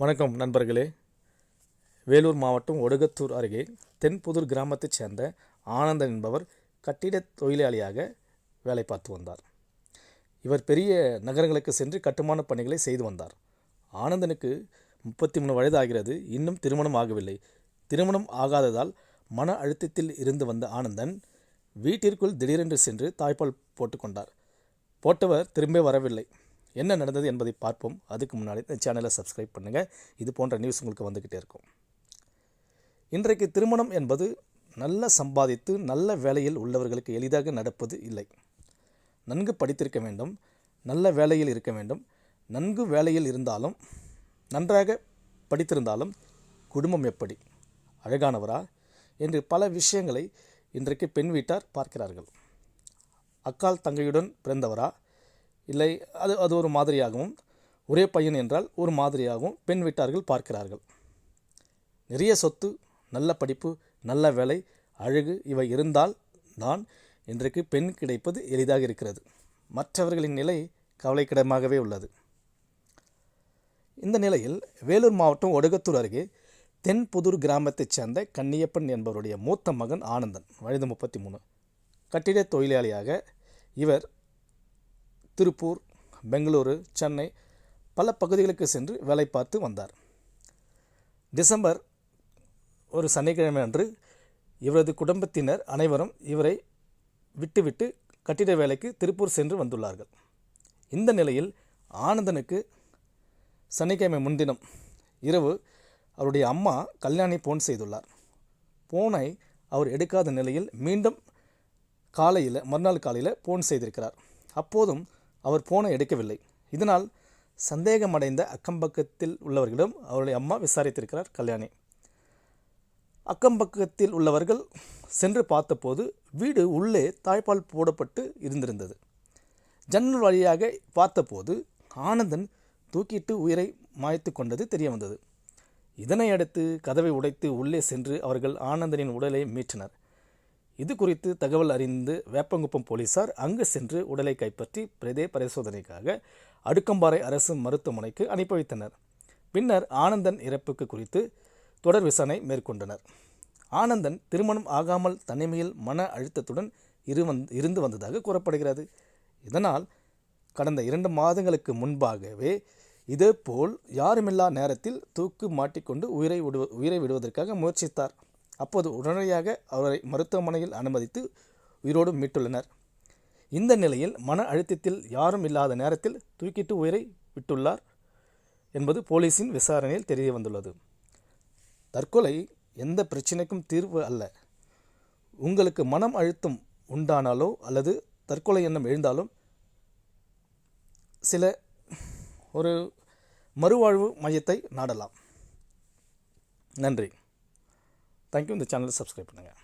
வணக்கம் நண்பர்களே. வேலூர் மாவட்டம் ஒடுகத்தூர் அருகே தென்புதூர் கிராமத்தைச் சேர்ந்த ஆனந்தன் என்பவர் கட்டிடத் தொழிலாளியாக வேலை பார்த்து வந்தார். இவர் பெரிய நகரங்களுக்கு சென்று கட்டுமான பணிகளை செய்து வந்தார். ஆனந்தனுக்கு முப்பத்தி மூணு வயது ஆகிறது இன்னும் திருமணம் ஆகவில்லை. திருமணம் ஆகாததால் மன அழுத்தத்தில் இருந்து வந்த ஆனந்தன் வீட்டிற்குள் திடீரென்று சென்று தாய்ப்பால் போட்டுக்கொண்டார் போட்டவர் திரும்ப வரவில்லை. என்ன நடந்தது என்பதை பார்ப்போம். அதுக்கு முன்னாடி இந்த சேனலை சப்ஸ்கிரைப் பண்ணுங்கள் இது போன்ற நியூஸ் உங்களுக்கு வந்துக்கிட்டே இருக்கும். இன்றைக்கு திருமணம் என்பது நல்ல சம்பாதித்து நல்ல வேலையில் உள்ளவர்களுக்கு எளிதாக நடப்பது இல்லை. நன்கு படித்திருக்க வேண்டும். நல்ல வேலையில் இருக்க வேண்டும். நன்கு வேலையில் இருந்தாலும் நன்றாக படித்திருந்தாலும் குடும்பம் எப்படி? அழகானவரா? என்று பல விஷயங்களை இன்றைக்கு பெண் வீட்டார் பார்க்கிறார்கள். அக்கால் தங்கையுடன் பிறந்தவரா? இல்லை அது அது ஒரு மாதிரியாகவும் ஒரே பையன் என்றால் ஒரு மாதிரியாகவும் பெண் வீட்டார்கள் பார்க்கிறார்கள். நிறைய சொத்து நல்ல படிப்பு நல்ல வேலை அழகு இவை இருந்தால் தான் இன்றைக்கு பெண் கிடைப்பது எளிதாக இருக்கிறது. மற்றவர்களின் நிலை கவலைக்கிடமாகவே உள்ளது. இந்த நிலையில் வேலூர் மாவட்டம் ஒடுகத்தூர் அருகே தென்புதூர் கிராமத்தைச் சேர்ந்த கன்னியப்பன் என்பவருடைய மூத்த மகன் ஆனந்தன் வயது முப்பத்தி மூணு. கட்டிட தொழிலாளியாக இவர் திருப்பூர் பெங்களூரு சென்னை பல பகுதிகளுக்கு சென்று வேலை பார்த்து வந்தார். டிசம்பர் ஒரு சனிக்கிழமை அன்று இவரது குடும்பத்தினர் அனைவரும் இவரை விட்டுவிட்டு கட்டிட வேலைக்கு திருப்பூர் சென்று வந்துள்ளார்கள். இந்த நிலையில் ஆனந்தனுக்கு சனிக்கிழமை முன்தினம் இரவு அவருடைய அம்மா கல்யாணி போன் செய்துள்ளார். போனை அவர் எடுக்காத நிலையில் மீண்டும் காலையில் மறுநாள் காலையில் போன் செய்திருக்கிறார். அப்போதும் அவர் போனை எடுக்கவில்லை. இதனால் சந்தேகமடைந்த அக்கம்பக்கத்தில் உள்ளவர்களிடம் அவருடைய அம்மா விசாரித்திருக்கிறார் கல்யாணி. அக்கம்பக்கத்தில் உள்ளவர்கள் சென்று பார்த்தபோது வீடு உள்ளே தாய்ப்பால் போடப்பட்டு இருந்திருந்தது. ஜன்னல் வழியாக பார்த்தபோது ஆனந்தன் தூக்கிட்டு உயிரை மாய்த்து கொண்டது தெரிய வந்தது. இதனை அடுத்து கதவை உடைத்து உள்ளே சென்று அவர்கள் ஆனந்தனின் உடலை மீட்டனர். இது குறித்து தகவல் அறிந்து வேப்பங்குப்பம் போலீசார் அங்கு சென்று உடலை கைப்பற்றி பிரதே பரிசோதனைக்காக அடுக்கம்பாறை அரசு மருத்துவமனைக்கு அனுப்பி வைத்தனர். பின்னர் ஆனந்தன் இறப்புக்கு குறித்து தொடர் விசாரணை மேற்கொண்டனர். ஆனந்தன் திருமணம் ஆகாமல் தனிமையில் மன அழுத்தத்துடன் இரு வந் இருந்து வந்ததாக கூறப்படுகிறது. இதனால் கடந்த இரண்டு மாதங்களுக்கு முன்பாகவே இதேபோல் யாருமில்லா நேரத்தில் தூக்கு மாட்டிக்கொண்டு உயிரை விடு உயிரை விடுவதற்காக முயற்சித்தார். அப்போது உடனடியாக அவரை மருத்துவமனையில் அனுமதித்து உயிரோடு மீட்டுள்ளனர். இந்த நிலையில் மன அழுத்தத்தில் யாரும் இல்லாத நேரத்தில் தூக்கிட்டு உயிரை விட்டுள்ளார் என்பது போலீஸின் விசாரணையில் தெரிய வந்துள்ளது. தற்கொலை எந்த பிரச்சனைக்கும் தீர்வு அல்ல. உங்களுக்கு மனம் அழுத்தம் உண்டானாலோ அல்லது தற்கொலை எண்ணம் எழுந்தாலும் சில ஒரு மறுவாழ்வு மையத்தை நாடலாம். நன்றி. தேங்க்யூ. இந்த சேனலை சப்ஸ்கிரைப் பண்ணுங்கள்